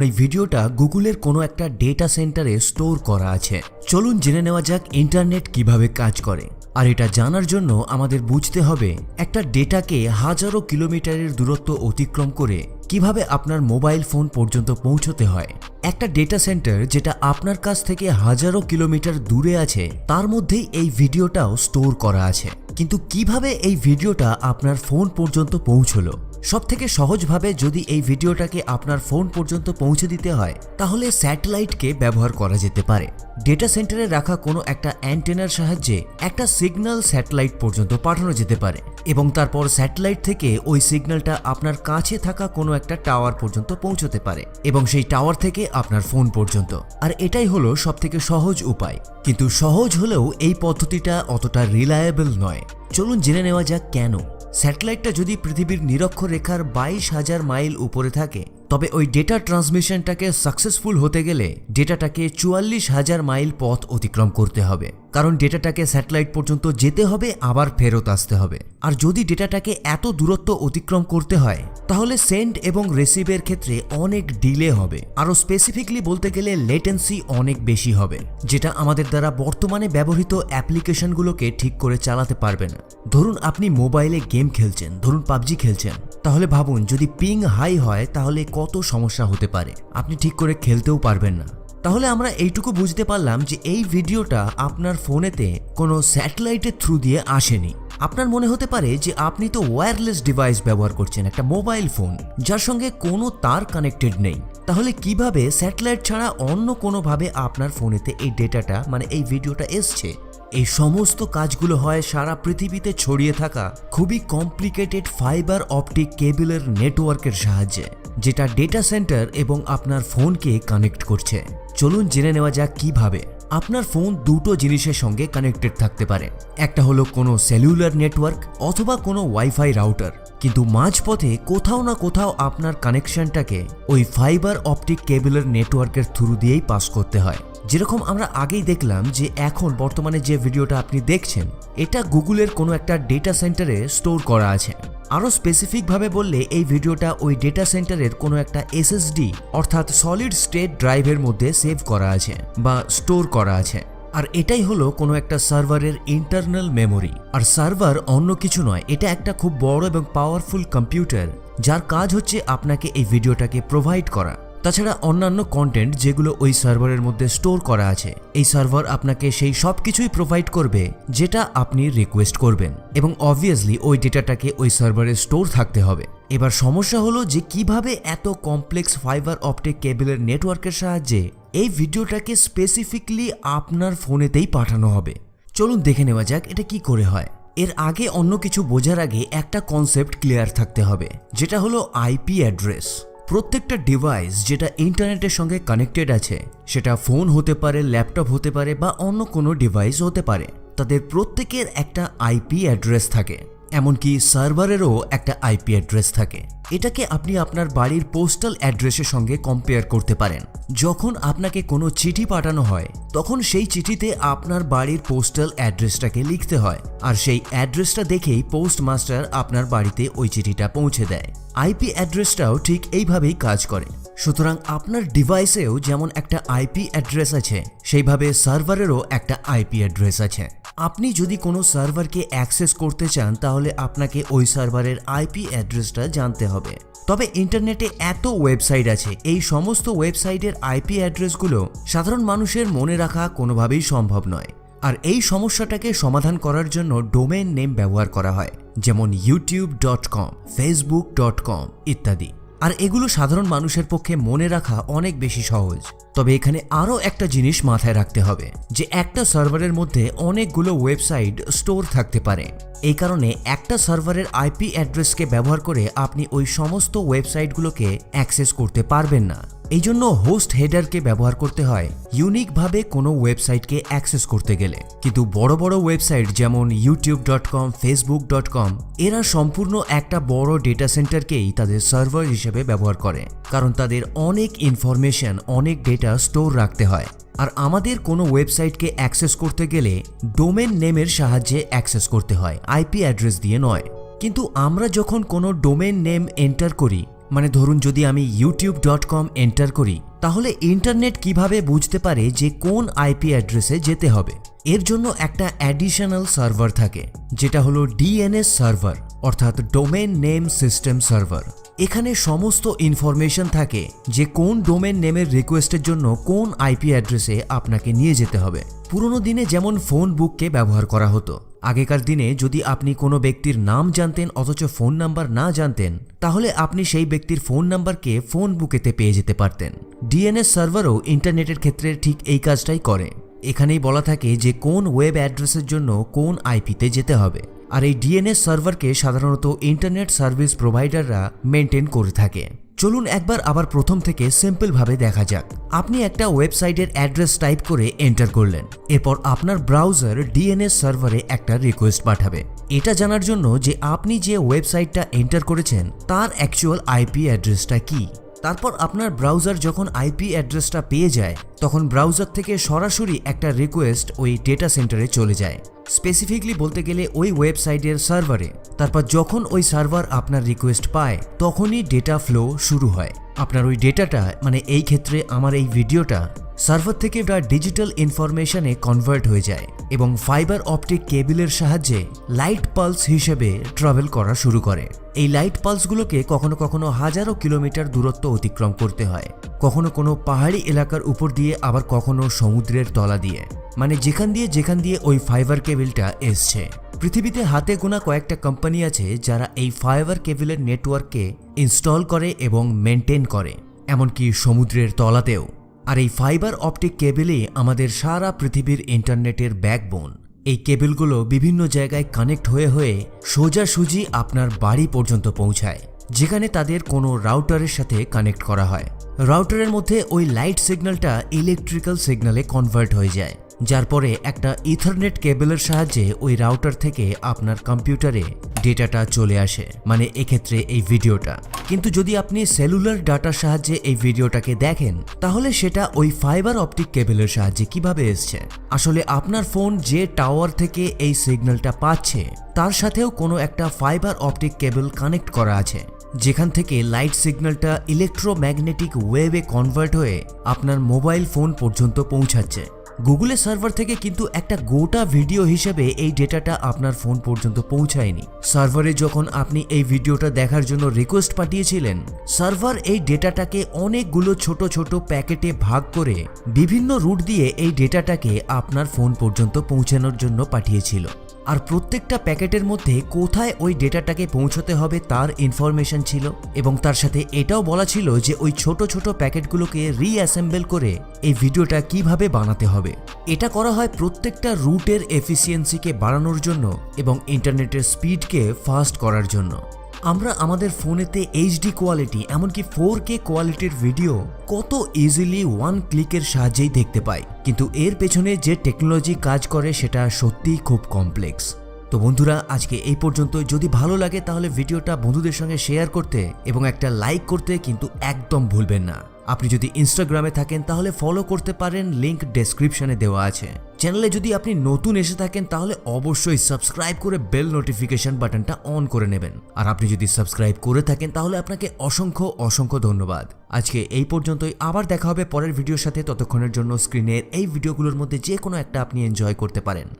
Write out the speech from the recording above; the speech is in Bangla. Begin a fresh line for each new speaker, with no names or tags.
এই ভিডিওটা গুগলের কোনো একটা ডেটা সেন্টারে স্টোর করা আছে। চলুন জেনে নেওয়া যাক ইন্টারনেট কীভাবে কাজ করে। আর এটা জানার জন্য আমাদের বুঝতে হবে একটা ডেটাকে হাজারো কিলোমিটারের দূরত্ব অতিক্রম করে কীভাবে আপনার মোবাইল ফোন পর্যন্ত পৌঁছতে হয়। একটা ডেটা সেন্টার যেটা আপনার কাছ থেকে হাজারো কিলোমিটার দূরে আছে, তার মধ্যেই এই ভিডিওটাও স্টোর করা আছে। কিন্তু কীভাবে এই ভিডিওটা আপনার ফোন পর্যন্ত পৌঁছলো? সব থেকে সহজভাবে যদি এই ভিডিওটাকে আপনার ফোন পর্যন্ত পৌঁছে দিতে হয়, তাহলে স্যাটেলাইটকে ব্যবহার করা যেতে পারে। ডেটা সেন্টারে রাখা কোনো একটা অ্যান্টেনার সাহায্যে একটা সিগন্যাল স্যাটেলাইট পর্যন্ত পাঠানো যেতে পারে এবং তারপর স্যাটেলাইট থেকে ওই সিগন্যালটা আপনার কাছে থাকা কোনো একটা টাওয়ার পর্যন্ত পৌঁছতে পারে এবং সেই টাওয়ার থেকে আপনার ফোন পর্যন্ত। আর এটাই হলো সব থেকে সহজ উপায়। কিন্তু সহজ হলেও এই পদ্ধতিটা অতটা রিলায়েবল নয়। চলুন জেনে নেওয়া যাক কেন। স্যাটেলাইটটা যদি পৃথিবীর নিরক্ষরেখার বাইশ হাজার মাইল উপরে থাকে, তবে ওই ডেটা ট্রান্সমিশনটাকে সাকসেসফুল হতে গেলে ডেটাটাকে চুয়াল্লিশ হাজার মাইল পথ অতিক্রম করতে হবে। কারণ ডেটাটাকে স্যাটেলাইট পর্যন্ত যেতে হবে, আবার ফেরত আসতে হবে। আর যদি ডেটাটাকে এত দূরত্ব অতিক্রম করতে হয়, তাহলে সেন্ড এবং রিসিভের ক্ষেত্রে অনেক ডিলে হবে। আরও স্পেসিফিকলি বলতে গেলে লেটেন্সি অনেক বেশি হবে, যেটা আমাদের দ্বারা বর্তমানে ব্যবহৃত অ্যাপ্লিকেশনগুলোকে ঠিক করে চালাতে পারবে না। ধরুন আপনি মোবাইলে গেম খেলছেন, ধরুন পাবজি খেলছেন, তাহলে ভাবুন যদি পিং হাই হয়, তাহলে কত সমস্যা হতে পারে। আপনি ঠিক করে খেলতেও পারবেন না। তাহলে আমরা এইটুকু বুঝতে পারলাম যে এই ভিডিওটা আপনার ফোনেতে কোনো স্যাটেলাইটের থ্রু দিয়ে আসেনি। আপনার মনে হতে পারে যে আপনি তো ওয়্যারলেস ডিভাইস ব্যবহার করছেন, একটা মোবাইল ফোন যার সঙ্গে কোনো তার কানেক্টেড নেই। তাহলে কীভাবে স্যাটেলাইট ছাড়া অন্য কোনোভাবে আপনার ফোনেতে এই ডেটাটা মানে এই ভিডিওটা এসছে? এই সমস্ত কাজগুলো হয় সারা পৃথিবীতে ছড়িয়ে থাকা খুবই কমপ্লিকেটেড ফাইবার অপটিক কেবলের নেটওয়ার্কের সাহায্যে। যেটা ডেটা সেন্টার এবং আপনার ফোনকে কানেক্ট করছে। চলুন জেনে নেওয়া যাক কীভাবে। আপনার ফোন দুটো জিনিসের সঙ্গে কানেক্টেড থাকতে পারে। একটা হলো কোনো সেলুলার নেটওয়ার্ক অথবা কোনো ওয়াইফাই রাউটার কিন্তু মাঝপথে কোথাও না কোথাও আপনার কানেকশনটাকে ওই ফাইবার অপটিক কেবলের নেটওয়ার্কের থ্রু দিয়েই পাস করতে হয়। যেরকম আমরা আগেই দেখলাম যে এখন বর্তমানে যে ভিডিওটা আপনি দেখছেন, এটা গুগলের কোনো একটা ডেটা সেন্টারে স্টোর করা আছে। আরও স্পেসিফিকভাবে বললে, এই ভিডিওটা ওই ডেটা সেন্টারের কোনো একটা এসএসডি অর্থাৎ সলিড স্টেট ড্রাইভের মধ্যে সেভ করা আছে বা স্টোর করা আছে। আর এটাই হলো কোনো একটা সার্ভারের ইন্টারনাল মেমোরি আর সার্ভার অন্য কিছু নয়, এটা একটা খুব বড় এবং পাওয়ারফুল কম্পিউটার যার কাজ হচ্ছে আপনাকে এই ভিডিওটাকে প্রোভাইড করা। তাছাড়া অন্যান্য কন্টেন্ট যেগুলো ওই সার্ভারের মধ্যে স্টোর করা আছে, এই সার্ভার আপনাকে সেই সব কিছুই প্রোভাইড করবে যেটা আপনি রিকোয়েস্ট করবেন এবং অবভিয়াসলি ওই ডেটাটাকে ওই সার্ভারে স্টোর থাকতে হবে। এবার সমস্যা হলো যে কীভাবে এত কমপ্লেক্স ফাইবার অপটিক কেবলের নেটওয়ার্কের সাহায্যে এই ভিডিওটাকে স্পেসিফিকলি আপনার ফোনেতেই পাঠানো হবে। চলুন দেখে নেওয়া যাক এটা কি করে হয়। এর আগে অন্য কিছু বোঝার আগে একটা কনসেপ্ট ক্লিয়ার থাকতে হবে, যেটা হলো আইপি অ্যাড্রেস প্রত্যেকটা ডিভাইস যেটা ইন্টারনেটের সঙ্গে কানেক্টেড আছে, সেটা ফোন হতে পারে ল্যাপটপ হতে পারে বা অন্য কোনো ডিভাইস হতে পারে, তাদের প্রত্যেকের একটা আইপি অ্যাড্রেস থাকে। এমনকি সার্ভারেরও একটা আইপি অ্যাড্রেস থাকে। এটাকে আপনি আপনার বাড়ির পোস্টাল অ্যাড্রেসের সঙ্গে কম্পেয়ার করতে পারেন। যখন আপনাকে কোনো চিঠি পাঠানো হয়, তখন সেই চিঠিতে আপনার বাড়ির পোস্টাল অ্যাড্রেসটাকে লিখতে হয় আর সেই অ্যাড্রেসটা দেখেই পোস্ট মাস্টার আপনার বাড়িতে ওই চিঠিটা পৌঁছে দেয়। আইপি অ্যাড্রেসটাও ঠিক এইভাবেই কাজ করে। সুতরাং আপনার ডিভাইসেও যেমন একটা আইপি অ্যাড্রেস আছে, সেইভাবে সার্ভারেরও একটা আইপি অ্যাড্রেস আছে। আপনি যদি কোনো সার্ভারকে অ্যাক্সেস করতে চান, তাহলে আপনাকে ওই সার্ভারের আইপি অ্যাড্রেসটা জানতে হবে। তবে ইন্টারনেটে এত ওয়েবসাইট আছে, এই সমস্ত ওয়েবসাইটের আইপি অ্যাড্রেসগুলো সাধারণ মানুষের মনে রাখা কোনোভাবেই সম্ভব নয়। আর এই সমস্যাটাকে সমাধান করার জন্য ডোমেন নেম ব্যবহার করা হয়, যেমন YouTube dot com Facebook dot com ইত্যাদি। আর এগুলো সাধারণ মানুষের পক্ষে মনে রাখা অনেক বেশি সহজ। তবে এখানে আরও একটা জিনিস মাথায় রাখতে হবে, যে একটা সার্ভারের মধ্যে অনেকগুলো ওয়েবসাইট স্টোর থাকতে পারে। এই কারণে একটা সার্ভারের আইপি অ্যাড্রেসকে ব্যবহার করে আপনি ওই সমস্ত ওয়েবসাইটগুলোকে অ্যাক্সেস করতে পারবেন না। এই জন্য হোস্ট হেডারকে ব্যবহার করতে হয় ইউনিকভাবে কোনো ওয়েবসাইটকে অ্যাক্সেস করতে গেলে। কিন্তু বড় বড় ওয়েবসাইট যেমন YouTube dot com Facebook dot com এরা সম্পূর্ণ একটা বড় ডেটা সেন্টারকেই তাদের সার্ভার হিসেবে ব্যবহার করে। কারণ তাদের অনেক ইনফরমেশন অনেক ডেটা স্টোর রাখতে হয়। আর আমাদের কোনো ওয়েবসাইটকে অ্যাক্সেস করতে গেলে ডোমেন নেমের সাহায্যে অ্যাক্সেস করতে হয় আইপি অ্যাড্রেস দিয়ে নয়। কিন্তু আমরা যখন কোনো ডোমেন নেম এন্টার করি মানে ধরুন যদি আমি ইউটিউব ডট কম এন্টার করি, তাহলে ইন্টারনেট কীভাবে বুঝতে পারে যে কোন আইপি অ্যাড্রেসে যেতে হবে? এর জন্য একটা অ্যাডিশনাল সার্ভার থাকে, যেটা হলো ডিএনএস সার্ভার অর্থাৎ ডোমেন নেম সিস্টেম সার্ভার এখানে সমস্ত ইনফরমেশন থাকে যে কোন ডোমেন নেমের রিকোয়েস্টের জন্য কোন আইপি অ্যাড্রেসে আপনাকে নিয়ে যেতে হবে। পুরনো দিনে যেমন ফোন বুককে ব্যবহার করা হতো আগেকার দিনে যদি আপনি কোনো ব্যক্তির নাম জানতেন অথচ ফোন নাম্বার না জানতেন, তাহলে আপনি সেই ব্যক্তির ফোন নাম্বারকে ফোন বুকেতে পেয়ে যেতে পারতেন। ডিএনএস সার্ভারও ইন্টারনেটের ক্ষেত্রে ঠিক এই কাজটাই করে। এখানেই বলা থাকে যে কোন ওয়েব অ্যাড্রেসের জন্য কোন আইপিতে যেতে হবে। আর এই ডিএনএস সার্ভারকে সাধারণত ইন্টারনেট সার্ভিস প্রোভাইডাররা মেনটেন করে থাকে। চলুন একবার আবার প্রথম থেকে সিম্পলভাবে দেখা যাক। আপনি একটা ওয়েবসাইটের অ্যাড্রেস টাইপ করে এন্টার করলেন। এরপর আপনার ব্রাউজার ডিএনএস সার্ভারে একটা রিকোয়েস্ট পাঠাবে। এটা জানার জন্য যে আপনি যে ওয়েবসাইটটা এন্টার করেছেন, তার অ্যাকচুয়াল আইপি অ্যাড্রেসটা কি? তারপর আপনার ব্রাউজার যখন আইপি অ্যাড্রেসটা পেয়ে যায়, তখন ব্রাউজার থেকে সরাসরি একটা রিকোয়েস্ট ওই ডেটা সেন্টারে চলে যায়। স্পেসিফিকলি বলতে গেলে ওই ওয়েবসাইটের সার্ভারে তারপর যখন ওই সার্ভার আপনার রিকোয়েস্ট পায়, তখনই ডেটা ফ্লো শুরু হয়। আপনার ওই ডেটাটা মানে এই ক্ষেত্রে আমার এই ভিডিওটা সার্ভার থেকে ওটা ডিজিটাল ইনফরমেশনে কনভার্ট হয়ে যায় এবং ফাইবার অপটিক কেবিলের সাহায্যে লাইট পালস হিসেবে ট্রাভেল করা শুরু করে। এই লাইট পালসগুলোকে কখনো কখনো হাজারো কিলোমিটার দূরত্ব অতিক্রম করতে হয়। কখনো কোনো পাহাড়ি এলাকার উপর দিয়ে, আবার কখনো সমুদ্রের তলা দিয়ে। মানে যেখান দিয়ে যেখান দিয়ে ওই ফাইবার কেবিলটা এসছে। পৃথিবীতে হাতে গোনা কয়েকটা কোম্পানি আছে যারা এই ফাইবার কেবিলের নেটওয়ার্ককে ইনস্টল করে এবং মেনটেন করে, এমনকি সমুদ্রের তলাতেও। আর এই ফাইবার অপটিক কেবেলই আমাদের সারা পৃথিবীর ইন্টারনেটের ব্যাকবোন এই কেবেলগুলো বিভিন্ন জায়গায় কানেক্ট হয়ে হয়ে সোজাসুজি আপনার বাড়ি পর্যন্ত পৌঁছায়, যেখানে তাদের কোনো রাউটারের সাথে কানেক্ট করা হয়। রাউটারের মধ্যে ওই লাইট সিগন্যালটা ইলেকট্রিক্যাল সিগন্যালে কনভার্ট হয়ে যায়, যার পরে একটা ইথারনেট কেবলের সাহায্যে ওই রাউটার থেকে আপনার কম্পিউটারে ডেটাটা চলে আসে। মানে এক্ষেত্রে এই ভিডিওটা কিন্তু যদি আপনি সেলুলার ডাটার সাহায্যে এই ভিডিওটাকে দেখেন, তাহলে সেটা ওই ফাইবার অপটিক কেবেলের সাহায্যে কীভাবে এসছে? আসলে আপনার ফোন যে টাওয়ার থেকে এই সিগন্যালটা পাচ্ছে, তার সাথেও কোনো একটা ফাইবার অপটিক কেবল কানেক্ট করা আছে। যেখান থেকে লাইট সিগন্যালটা ইলেকট্রোম্যাগনেটিক ওয়েভে কনভার্ট হয়ে আপনার মোবাইল ফোন পর্যন্ত পৌঁছাচ্ছে। গুগলের সার্ভার থেকে কিন্তু একটা গোটা ভিডিও হিসেবে এই ডেটাটা আপনার ফোন পর্যন্ত পৌঁছায়নি। সার্ভারে যখন আপনি এই ভিডিওটা দেখার জন্য রিকোয়েস্ট পাঠিয়েছিলেন সার্ভার এই ডেটাটাকে অনেকগুলো ছোট ছোট প্যাকেটে ভাগ করে বিভিন্ন রুট দিয়ে এই ডেটাটাকে আপনার ফোন পর্যন্ত পৌঁছানোর জন্য পাঠিয়েছিল। আর প্রত্যেকটা প্যাকেটের মধ্যে কোথায় ওই ডেটাটাকে পৌঁছতে হবে তার ইনফরমেশন ছিল এবং তার সাথে এটাও বলা ছিল যে ওই ছোট ছোট প্যাকেটগুলোকে রিঅ্যাসেম্বল করে এই ভিডিওটা কীভাবে বানাতে হবে। এটা করা হয় প্রত্যেকটা রুটের এফিসিয়েন্সিকে বাড়ানোর জন্য এবং ইন্টারনেটের স্পিডকে ফাস্ট করার জন্য। আমরা আমাদের ফোনেতে এইচডি কোয়ালিটি এমনকি ফোর কে কোয়ালিটির ভিডিও কত ইজিলি ওয়ান ক্লিকের সাহায্যেই দেখতে পাই। কিন্তু এর পেছনে যে টেকনোলজি কাজ করে, সেটা সত্যিই খুব কমপ্লেক্স তো বন্ধুরা, আজকে এই পর্যন্ত যদি ভালো লাগে, তাহলে ভিডিওটা বন্ধুদের সঙ্গে শেয়ার করতে এবং একটা লাইক করতে কিন্তু একদম ভুলবেন না। আপনি যদি ইনস্টাগ্রামে থাকেন, তাহলে ফলো করতে পারেন লিংক ডেসক্রিপশনে দেওয়া আছে। চ্যানেলে যদি আপনি নতুন এসে থাকেন, তাহলে অবশ্যই সাবস্ক্রাইব করে বেল নোটিফিকেশন বাটনটা অন করে নেবেন। আর আপনি যদি সাবস্ক্রাইব করে থাকেন, তাহলে আপনাকে অসংখ্য অসংখ্য ধন্যবাদ। আজকে এই পর্যন্তই। আবার দেখা হবে পরের ভিডিওর সাথে। ততক্ষণের জন্য স্ক্রিনের এই ভিডিওগুলোর মধ্যে যে কোনো একটা আপনি এনজয় করতে পারেন।